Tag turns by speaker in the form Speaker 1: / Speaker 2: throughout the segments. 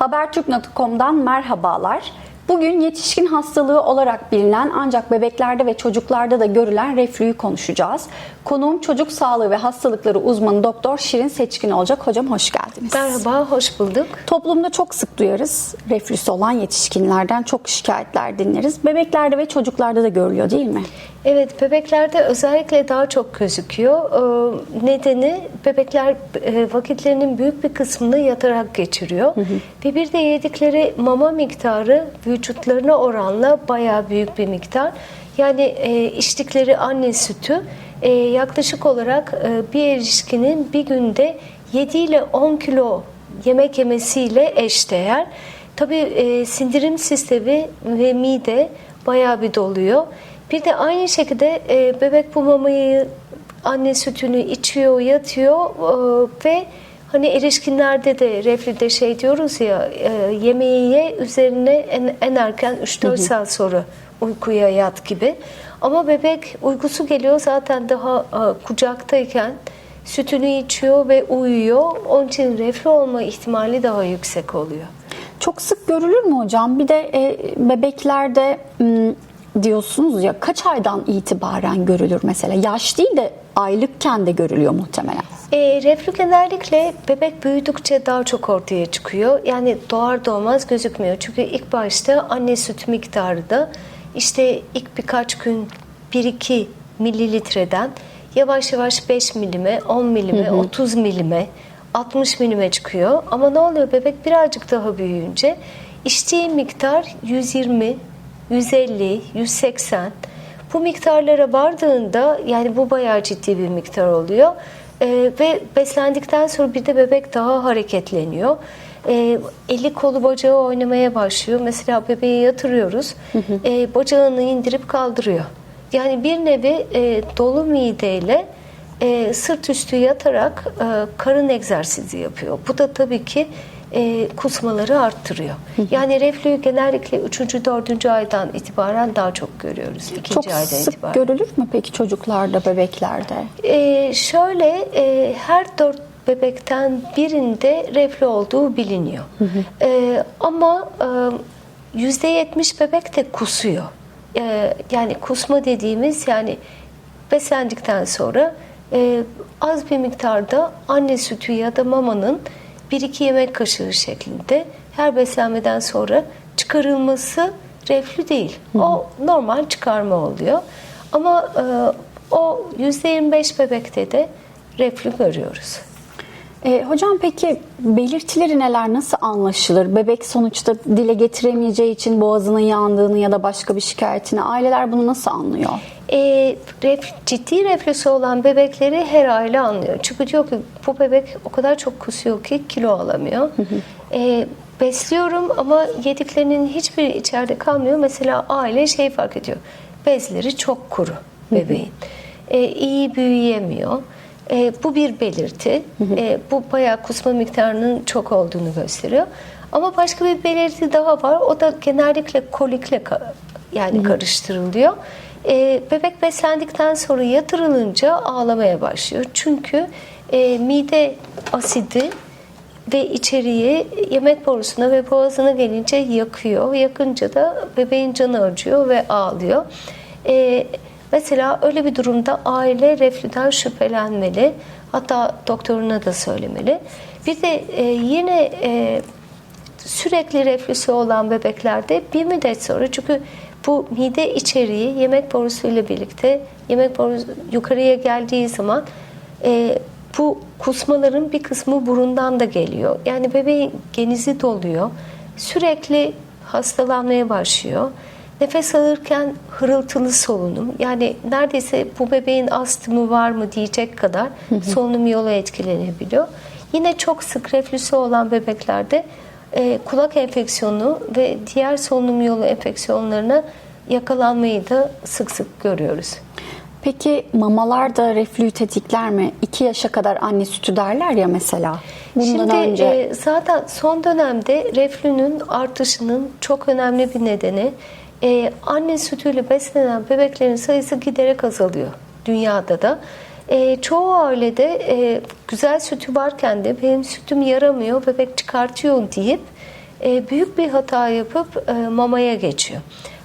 Speaker 1: Habertürk.com'dan merhabalar. Bugün yetişkin hastalığı olarak bilinen ancak bebeklerde ve çocuklarda da görülen reflüyü konuşacağız. Konuğum çocuk sağlığı ve hastalıkları uzmanı Doktor Şirin Seçkin olacak. Hocam hoş geldiniz.
Speaker 2: Merhaba, hoş bulduk.
Speaker 1: Toplumda çok sık duyarız. Reflüsü olan yetişkinlerden çok şikayetler dinleriz. Bebeklerde ve çocuklarda da görülüyor değil mi?
Speaker 2: Evet, bebeklerde özellikle daha çok gözüküyor. Ee, nedeni bebekler e, vakitlerinin büyük bir kısmını yatarak geçiriyor. Ve bir de yedikleri mama miktarı vücutlarına oranla bayağı büyük bir miktar. Yani e, içtikleri anne sütü e, yaklaşık olarak e, bir erişkinin bir günde 7 ile 10 kilo yemek yemesiyle eşdeğer. Tabii e, sindirim sistemi ve mide bayağı bir doluyor. Bir de aynı şekilde e, bebek bu mamayı, anne sütünü içiyor, yatıyor e, ve hani erişkinlerde de reflüde şey diyoruz ya e, yemeği ye üzerine en, en erken 3-4 saat sonra uykuya yat gibi. Ama bebek uykusu geliyor zaten daha e, kucaktayken sütünü içiyor ve uyuyor. Onun için reflü olma ihtimali daha yüksek oluyor.
Speaker 1: Çok sık görülür mü hocam? Bir de e, bebeklerde diyorsunuz ya kaç aydan itibaren görülür mesela? Yaş değil de aylıkken de görülüyor muhtemelen.
Speaker 2: E, reflü genellikle bebek büyüdükçe daha çok ortaya çıkıyor. Yani doğar doğmaz gözükmüyor. Çünkü ilk başta anne süt miktarı da işte ilk birkaç gün 1-2 mililitreden yavaş yavaş 5 milime, 10 milime, 30 milime, 60 milime çıkıyor. Ama ne oluyor bebek birazcık daha büyüyünce içtiği miktar 120, 150, 180 bu miktarlara vardığında yani bu bayağı ciddi bir miktar oluyor. Ee, ve beslendikten sonra bir de bebek daha hareketleniyor. Ee, eli kolu bacağı oynamaya başlıyor. Mesela bebeği yatırıyoruz. Ee, bacağını indirip kaldırıyor. Yani bir nevi e, dolu mideyle e, sırt üstü yatarak e, karın egzersizi yapıyor. Bu da tabii ki e, kusmaları arttırıyor. Yani reflüyü genellikle 3. 4. aydan itibaren daha çok görüyoruz. 2.
Speaker 1: Çok
Speaker 2: aydan
Speaker 1: sık
Speaker 2: itibaren.
Speaker 1: görülür mü peki çocuklarda, bebeklerde?
Speaker 2: E, şöyle e, her dört bebekten birinde reflü olduğu biliniyor. E, ama e, %70 bebek de kusuyor. E, yani kusma dediğimiz yani beslendikten sonra e, az bir miktarda anne sütü ya da mamanın 1-2 yemek kaşığı şeklinde her beslenmeden sonra çıkarılması reflü değil. O normal çıkarma oluyor. Ama e, o %25 bebekte de reflü görüyoruz.
Speaker 1: E, hocam peki belirtileri neler, nasıl anlaşılır? Bebek sonuçta dile getiremeyeceği için boğazının yandığını ya da başka bir şikayetini aileler bunu nasıl anlıyor?
Speaker 2: E, ref, ciddi reflüsü olan bebekleri her aile anlıyor. Çünkü diyor ki bu bebek o kadar çok kusuyor ki kilo alamıyor. E, besliyorum ama yediklerinin hiçbiri içeride kalmıyor. Mesela aile şey fark ediyor. Bezleri çok kuru bebeğin. E, iyi büyüyemiyor. E, bu bir belirti. E, bu bayağı kusma miktarının çok olduğunu gösteriyor. Ama başka bir belirti daha var. O da genellikle kolikle yani karıştırılıyor. E, bebek beslendikten sonra yatırılınca ağlamaya başlıyor. Çünkü e, mide asidi ve içeriği yemek borusuna ve boğazına gelince yakıyor. Yakınca da bebeğin canı acıyor ve ağlıyor. E, mesela öyle bir durumda aile reflüden şüphelenmeli. Hatta doktoruna da söylemeli. Bir de e, yine e, sürekli reflüsü olan bebeklerde bir müddet sonra çünkü bu mide içeriği yemek borusu ile birlikte yemek borusu yukarıya geldiği zaman e, bu kusmaların bir kısmı burundan da geliyor. Yani bebeğin genizi doluyor. Sürekli hastalanmaya başlıyor. Nefes alırken hırıltılı solunum. Yani neredeyse bu bebeğin astımı var mı diyecek kadar solunum yolu etkilenebiliyor. Yine çok sık reflüsü olan bebeklerde e, kulak enfeksiyonu ve diğer solunum yolu enfeksiyonlarına yakalanmayı da sık sık görüyoruz.
Speaker 1: Peki mamalar da reflüyü tetikler mi? 2 yaşa kadar anne sütü derler ya mesela. Bundan
Speaker 2: Şimdi
Speaker 1: önce
Speaker 2: e, zaten son dönemde reflünün artışının çok önemli bir nedeni e, anne sütüyle beslenen bebeklerin sayısı giderek azalıyor dünyada da. E, çoğu ailede e, güzel sütü varken de benim sütüm yaramıyor, bebek çıkartıyor deyip e, büyük bir hata yapıp e, mamaya geçiyor.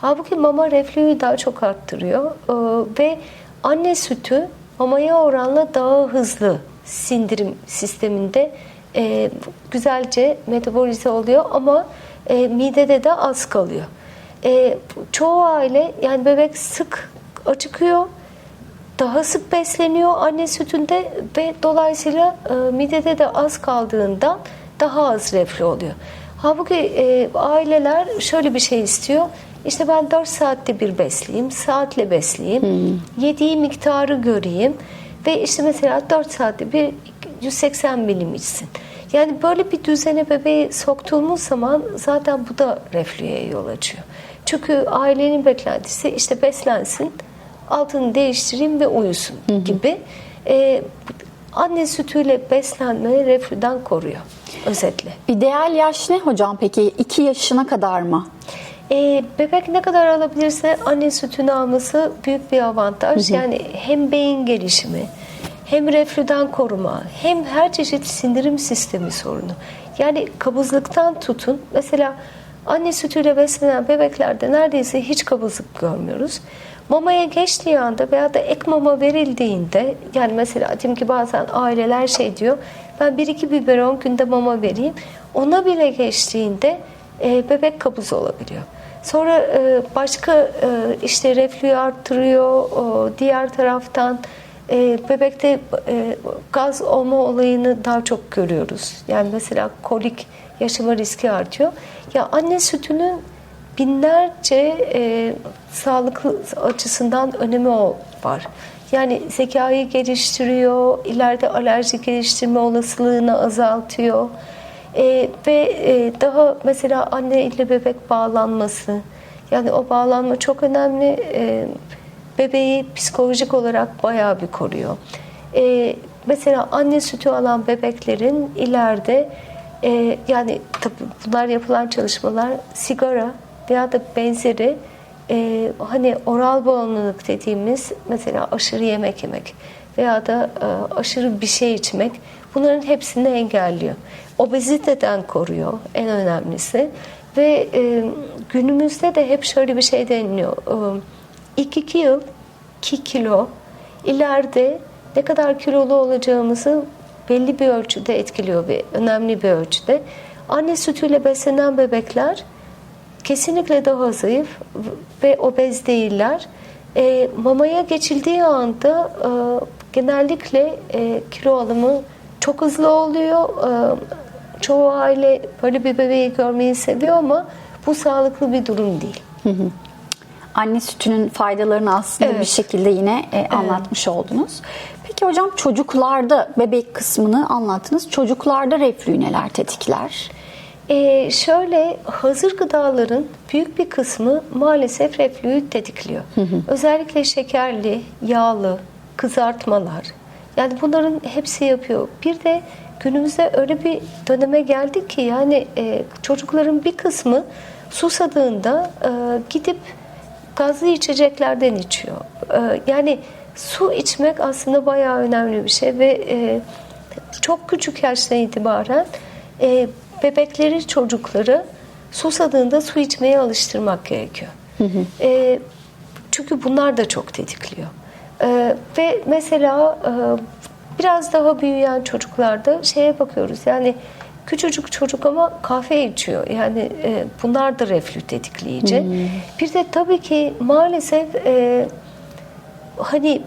Speaker 2: Halbuki mama reflüyü daha çok arttırıyor E, ve anne sütü mamaya oranla daha hızlı sindirim sisteminde e, güzelce metabolize oluyor ama e, midede de az kalıyor. E, çoğu aile yani bebek sık acıkıyor, daha sık besleniyor anne sütünde ve dolayısıyla e, midede de az kaldığından daha az reflü oluyor. Halbuki e, aileler şöyle bir şey istiyor. İşte ben 4 saatte bir besleyeyim, saatle besleyeyim, yediği miktarı göreyim ve işte mesela 4 saatte bir 180 milim içsin. Yani böyle bir düzene bebeği soktuğumuz zaman zaten bu da reflüye yol açıyor. Çünkü ailenin beklentisi işte beslensin, altını değiştireyim ve uyusun gibi. Ee, anne sütüyle beslenme reflüden koruyor özetle.
Speaker 1: İdeal yaş ne hocam peki? 2 yaşına kadar mı?
Speaker 2: Ee, bebek ne kadar alabilirse anne sütünü alması büyük bir avantaj. Yani hem beyin gelişimi, hem reflüden koruma, hem her çeşit sindirim sistemi sorunu. Yani kabızlıktan tutun. Mesela anne sütüyle beslenen bebeklerde neredeyse hiç kabızlık görmüyoruz. Mamaya geçtiği anda veya da ek mama verildiğinde yani mesela diyelim ki bazen aileler şey diyor ben bir iki biberon günde mama vereyim. Ona bile geçtiğinde e, bebek kabız olabiliyor. Sonra e, başka e, işte reflüyü arttırıyor. O, diğer taraftan e, bebekte e, gaz olma olayını daha çok görüyoruz. Yani mesela kolik yaşama riski artıyor. Ya anne sütünün binlerce e, sağlıklı açısından önemi var. Yani zekayı geliştiriyor, ileride alerji geliştirme olasılığını azaltıyor. E, ve e, daha mesela anne ile bebek bağlanması, yani o bağlanma çok önemli. E, bebeği psikolojik olarak bayağı bir koruyor. E, mesela anne sütü alan bebeklerin ileride e, yani tabii bunlar yapılan çalışmalar sigara veya da benzeri e, hani oral bağımlılık dediğimiz mesela aşırı yemek yemek veya da e, aşırı bir şey içmek bunların hepsini engelliyor. Obeziteden koruyor en önemlisi ve e, günümüzde de hep şöyle bir şey deniliyor. E, ilk iki yıl 2 kilo ileride ne kadar kilolu olacağımızı belli bir ölçüde etkiliyor ve önemli bir ölçüde. Anne sütüyle beslenen bebekler kesinlikle daha zayıf ve obez değiller. E, mamaya geçildiği anda e, genellikle e, kilo alımı çok hızlı oluyor. E, çoğu aile böyle bir bebeği görmeyi seviyor ama bu sağlıklı bir durum değil.
Speaker 1: Anne sütünün faydalarını aslında
Speaker 2: Evet.
Speaker 1: bir şekilde yine e, anlatmış oldunuz. Peki hocam çocuklarda bebek kısmını anlattınız. Çocuklarda reflüyü neler tetikler?
Speaker 2: Ee, şöyle hazır gıdaların büyük bir kısmı maalesef reflüyü tetikliyor. Özellikle şekerli, yağlı, kızartmalar. Yani bunların hepsi yapıyor. Bir de günümüzde öyle bir döneme geldik ki yani e, çocukların bir kısmı susadığında e, gidip gazlı içeceklerden içiyor. E, yani su içmek aslında bayağı önemli bir şey ve e, çok küçük yaştan itibaren e, bebekleri, çocukları susadığında su içmeye alıştırmak gerekiyor. E, çünkü bunlar da çok tetikliyor. E, ve mesela e, biraz daha büyüyen çocuklarda şeye bakıyoruz. Yani küçücük çocuk ama kahve içiyor. Yani e, bunlar da reflü tetikleyici. Bir de tabii ki maalesef e, hani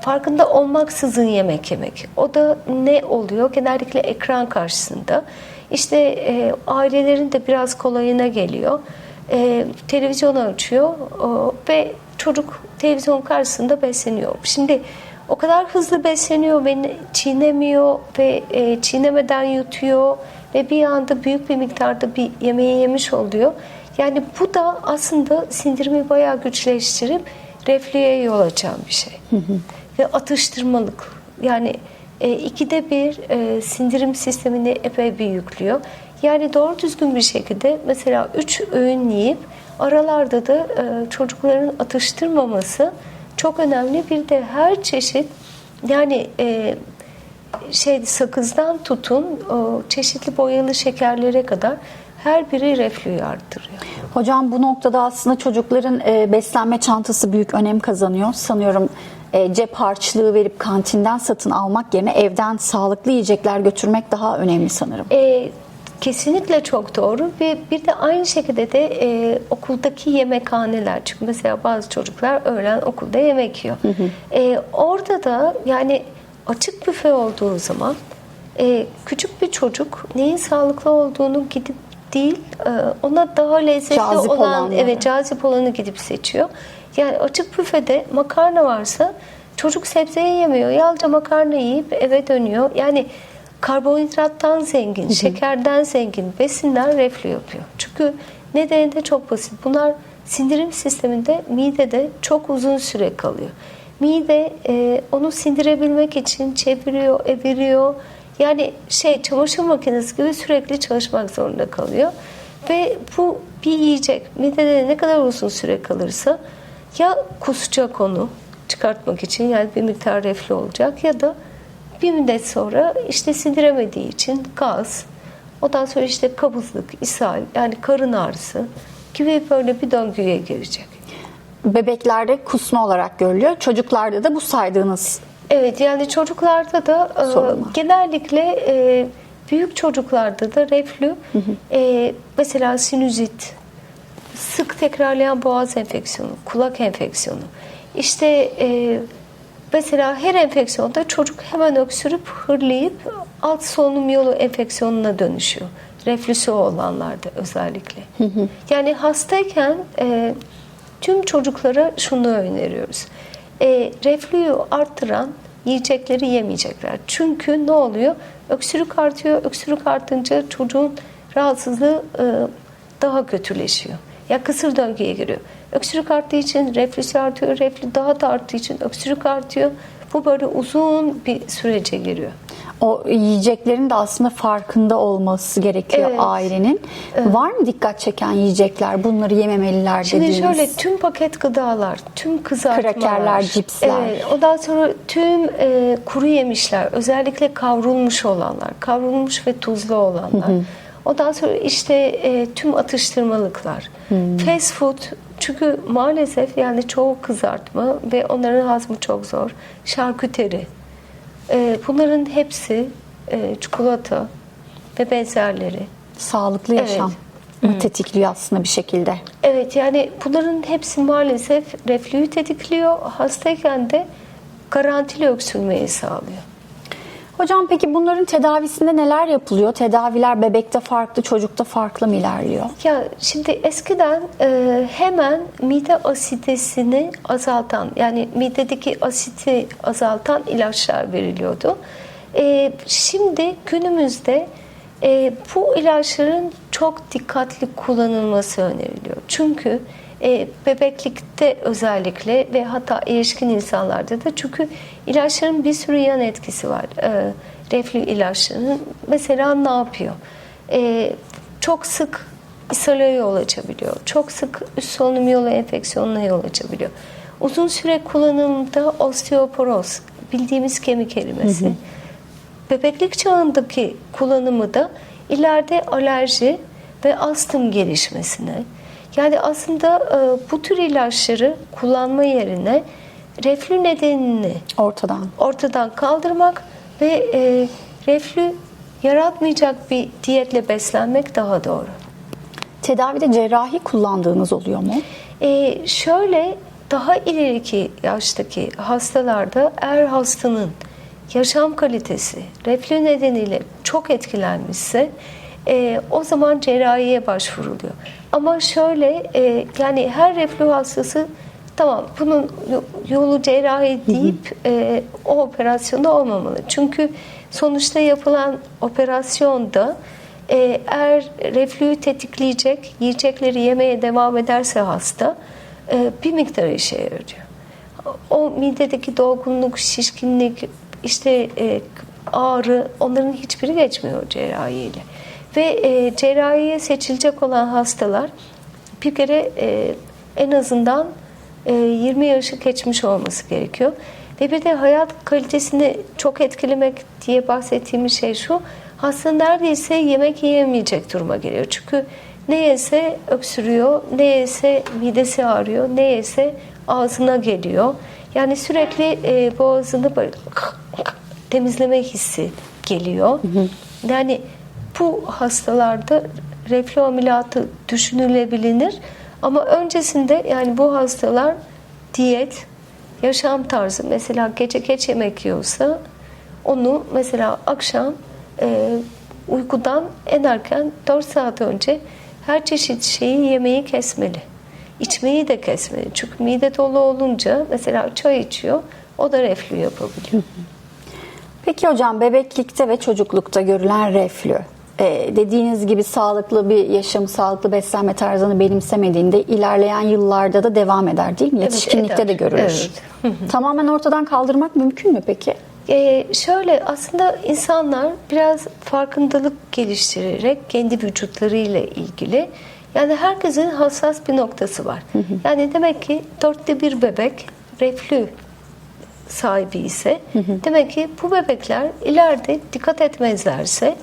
Speaker 2: farkında olmaksızın yemek yemek. O da ne oluyor? Genellikle ekran karşısında. İşte e, ailelerin de biraz kolayına geliyor. E, televizyonu açıyor o, ve çocuk televizyon karşısında besleniyor. Şimdi o kadar hızlı besleniyor ve ne- çiğnemiyor ve e, çiğnemeden yutuyor ve bir anda büyük bir miktarda bir yemeği yemiş oluyor. Yani bu da aslında sindirimi bayağı güçleştirip reflüye yol açan bir şey. Ve atıştırmalık. Yani e, ikide bir e, sindirim sistemini epey bir yüklüyor. Yani doğru düzgün bir şekilde mesela üç öğün yiyip aralarda da e, çocukların atıştırmaması çok önemli. Bir de her çeşit yani e, şey sakızdan tutun çeşitli boyalı şekerlere kadar her biri reflüyü arttırıyor.
Speaker 1: Hocam bu noktada aslında çocukların e, beslenme çantası büyük önem kazanıyor. Sanıyorum e, cep harçlığı verip kantinden satın almak yerine evden sağlıklı yiyecekler götürmek daha önemli sanırım.
Speaker 2: E, kesinlikle çok doğru ve bir de aynı şekilde de e, okuldaki yemekhaneler çünkü mesela bazı çocuklar öğlen okulda yemek yiyor. E, orada da yani açık büfe olduğu zaman e, küçük bir çocuk neyin sağlıklı olduğunu gidip değil e, ona daha lezzetli
Speaker 1: Cazip
Speaker 2: olan
Speaker 1: olanları.
Speaker 2: evet cazip olanı gidip seçiyor. Yani açık büfede makarna varsa çocuk sebzeyi yemiyor. Yalnızca makarna yiyip eve dönüyor. Yani karbonhidrattan zengin, şekerden zengin besinler reflü yapıyor. Çünkü nedeni de çok basit. Bunlar sindirim sisteminde midede çok uzun süre kalıyor. Mide e, onu sindirebilmek için çeviriyor, eviriyor. Yani şey çamaşır makinesi gibi sürekli çalışmak zorunda kalıyor. Ve bu bir yiyecek. Midede ne kadar uzun süre kalırsa ya kusacak onu çıkartmak için yani bir miktar reflü olacak ya da bir müddet sonra işte sindiremediği için gaz, ondan sonra işte kabızlık, ishal yani karın ağrısı gibi böyle bir döngüye girecek.
Speaker 1: Bebeklerde kusma olarak görülüyor. Çocuklarda da bu saydığınız
Speaker 2: Evet yani çocuklarda da e, genellikle e, büyük çocuklarda da reflü e, mesela sinüzit, sık tekrarlayan boğaz enfeksiyonu, kulak enfeksiyonu. İşte e, mesela her enfeksiyonda çocuk hemen öksürüp hırlayıp alt solunum yolu enfeksiyonuna dönüşüyor. Reflüsü olanlarda özellikle. Yani hastayken e, tüm çocuklara şunu öneriyoruz. E, reflüyü arttıran yiyecekleri yemeyecekler. Çünkü ne oluyor? Öksürük artıyor. Öksürük artınca çocuğun rahatsızlığı e, daha kötüleşiyor. Ya kısır döngüye giriyor. Öksürük arttığı için reflüsü artıyor. Reflü daha da arttığı için öksürük artıyor. Bu böyle uzun bir sürece giriyor.
Speaker 1: O yiyeceklerin de aslında farkında olması gerekiyor
Speaker 2: Evet.
Speaker 1: ailenin. Var mı dikkat çeken yiyecekler? Bunları yememeliler
Speaker 2: Şimdi
Speaker 1: dediğiniz.
Speaker 2: şöyle tüm paket gıdalar, tüm kızartmalar,
Speaker 1: Krakerler, cipsler.
Speaker 2: Evet, ondan sonra tüm e, kuru yemişler, özellikle kavrulmuş olanlar, kavrulmuş ve tuzlu olanlar. Ondan sonra işte e, tüm atıştırmalıklar, fast food çünkü maalesef yani çoğu kızartma ve onların hazmı çok zor. Şarküteri. E, bunların hepsi e, çikolata ve benzerleri.
Speaker 1: Sağlıklı
Speaker 2: Evet.
Speaker 1: yaşam tetikliyor aslında bir şekilde.
Speaker 2: Evet yani bunların hepsi maalesef reflüyü tetikliyor. Hastayken de garantili öksürmeyi sağlıyor.
Speaker 1: Hocam peki bunların tedavisinde neler yapılıyor? Tedaviler bebekte farklı, çocukta farklı mı ilerliyor?
Speaker 2: Ya şimdi eskiden e, hemen mide asidesini azaltan yani midedeki asiti azaltan ilaçlar veriliyordu. E, şimdi günümüzde e, bu ilaçların çok dikkatli kullanılması öneriliyor. Çünkü e, bebeklikte özellikle ve hatta erişkin insanlarda da çünkü ilaçların bir sürü yan etkisi var. E, reflü ilaçlarının mesela ne yapıyor? E, çok sık ishale yol açabiliyor. Çok sık üst solunum yolu enfeksiyonuna yol açabiliyor. Uzun süre kullanımda osteoporoz, bildiğimiz kemik erimesi. Bebeklik çağındaki kullanımı da ileride alerji ve astım gelişmesine. Yani aslında e, bu tür ilaçları kullanma yerine reflü nedenini
Speaker 1: Ortadan.
Speaker 2: ortadan kaldırmak ve e, reflü yaratmayacak bir diyetle beslenmek daha doğru.
Speaker 1: Tedavide cerrahi kullandığınız oluyor mu?
Speaker 2: E, şöyle daha ileriki yaştaki hastalarda eğer hastanın yaşam kalitesi reflü nedeniyle çok etkilenmişse e, o zaman cerrahiye başvuruluyor. Ama şöyle e, yani her reflü hastası tamam bunun yolu cerrahi deyip e, o operasyonda olmamalı. Çünkü sonuçta yapılan operasyonda e, eğer reflüyü tetikleyecek yiyecekleri yemeye devam ederse hasta e, bir miktar işe yarıyor. O midedeki dolgunluk, şişkinlik, işte e, ağrı onların hiçbiri geçmiyor cerrahiyle. Ve e, cerrahiye seçilecek olan hastalar bir kere e, en azından 20 yaşı geçmiş olması gerekiyor. Ve bir de hayat kalitesini çok etkilemek diye bahsettiğimiz şey şu. hasta neredeyse yemek yiyemeyecek duruma geliyor. Çünkü ne yese öksürüyor, ne yese midesi ağrıyor, ne yese ağzına geliyor. Yani sürekli e, boğazını böyle temizleme hissi geliyor. Yani bu hastalarda reflü ameliyatı düşünülebilir. Ama öncesinde yani bu hastalar diyet, yaşam tarzı mesela gece geç yemek yiyorsa onu mesela akşam e, uykudan en erken 4 saat önce her çeşit şeyi yemeği kesmeli. İçmeyi de kesmeli. Çünkü mide dolu olunca mesela çay içiyor o da reflü yapabiliyor.
Speaker 1: Peki hocam bebeklikte ve çocuklukta görülen reflü e, dediğiniz gibi sağlıklı bir yaşam, sağlıklı beslenme tarzını benimsemediğinde ilerleyen yıllarda da devam eder değil mi?
Speaker 2: Evet,
Speaker 1: Yetişkinlikte
Speaker 2: eder.
Speaker 1: de görülür.
Speaker 2: Evet.
Speaker 1: Tamamen ortadan kaldırmak mümkün mü peki?
Speaker 2: Ee, şöyle aslında insanlar biraz farkındalık geliştirerek kendi vücutlarıyla ilgili yani herkesin hassas bir noktası var. Yani demek ki dörtte bir bebek reflü sahibi ise demek ki bu bebekler ileride dikkat etmezlerse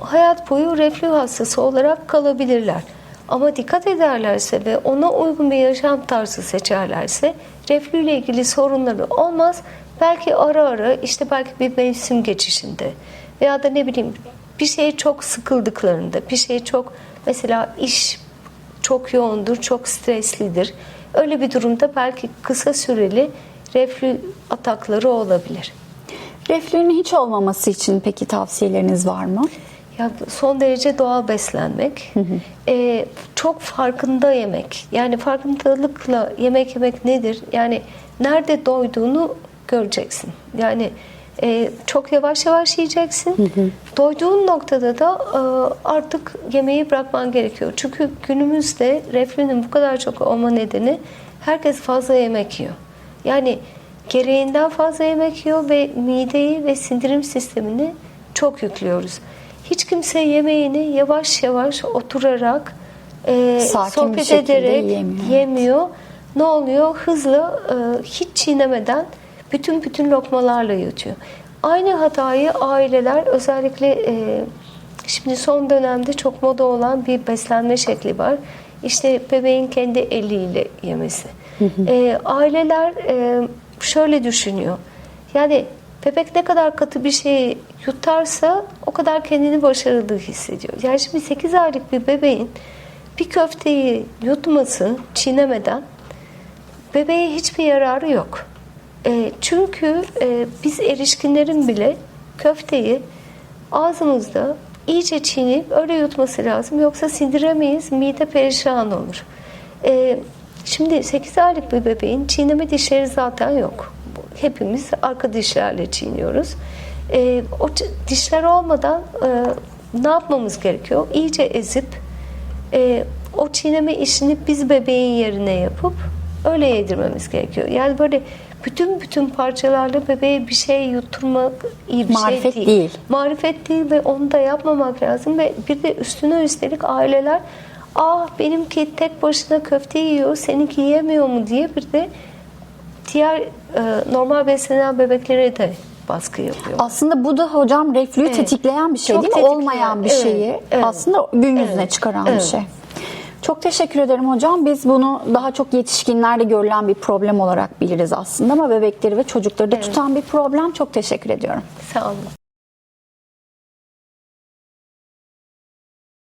Speaker 2: hayat boyu reflü hastası olarak kalabilirler. Ama dikkat ederlerse ve ona uygun bir yaşam tarzı seçerlerse reflü ile ilgili sorunları olmaz. Belki ara ara işte belki bir mevsim geçişinde veya da ne bileyim bir şeye çok sıkıldıklarında, bir şeye çok mesela iş çok yoğundur, çok streslidir. Öyle bir durumda belki kısa süreli reflü atakları olabilir.
Speaker 1: Reflünün hiç olmaması için peki tavsiyeleriniz var mı?
Speaker 2: Ya son derece doğal beslenmek, Ee, çok farkında yemek. Yani farkındalıkla yemek yemek nedir? Yani nerede doyduğunu göreceksin. Yani e, çok yavaş yavaş yiyeceksin. Doyduğun noktada da e, artık yemeği bırakman gerekiyor. Çünkü günümüzde reflünün bu kadar çok olma nedeni herkes fazla yemek yiyor. Yani gereğinden fazla yemek yiyor ve mideyi ve sindirim sistemini çok yüklüyoruz. Hiç kimse yemeğini yavaş yavaş oturarak e,
Speaker 1: Sakin
Speaker 2: sohbet ederek
Speaker 1: yiyemiyor.
Speaker 2: yemiyor. Ne oluyor? Hızlı e, hiç çiğnemeden bütün bütün lokmalarla yutuyor. Aynı hatayı aileler özellikle e, şimdi son dönemde çok moda olan bir beslenme şekli var. İşte bebeğin kendi eliyle yemesi. E, aileler e, şöyle düşünüyor. Yani bebek ne kadar katı bir şeyi yutarsa o kadar kendini başarılı hissediyor. Yani şimdi 8 aylık bir bebeğin bir köfteyi yutması çiğnemeden bebeğe hiçbir yararı yok. E, çünkü e, biz erişkinlerin bile köfteyi ağzımızda iyice çiğneyip öyle yutması lazım. Yoksa sindiremeyiz, mide perişan olur. E, şimdi 8 aylık bir bebeğin çiğneme dişleri zaten yok. Hepimiz arka dişlerle çiğniyoruz. E, o dişler olmadan e, ne yapmamız gerekiyor? İyice ezip e, o çiğneme işini biz bebeğin yerine yapıp öyle yedirmemiz gerekiyor. Yani böyle bütün bütün parçalarla bebeğe bir şey yutturmak iyi bir
Speaker 1: Marifet
Speaker 2: şey değil.
Speaker 1: değil.
Speaker 2: Marifet değil ve onu da yapmamak lazım ve bir de üstüne üstelik aileler ah benimki tek başına köfte yiyor seninki yemiyor mu diye bir de diğer e, normal beslenen bebeklere de baskı yapıyor.
Speaker 1: Aslında bu da hocam reflüyü
Speaker 2: Evet.
Speaker 1: tetikleyen bir şey
Speaker 2: Çok
Speaker 1: değil mi? Olmayan bir
Speaker 2: evet,
Speaker 1: şeyi
Speaker 2: evet.
Speaker 1: aslında gün yüzüne
Speaker 2: Evet,
Speaker 1: çıkaran bir
Speaker 2: evet.
Speaker 1: şey. Çok teşekkür ederim hocam. Biz bunu daha çok yetişkinlerde görülen bir problem olarak biliriz aslında ama bebekleri ve çocukları da tutan bir problem. Çok teşekkür ediyorum.
Speaker 2: Sağ olun.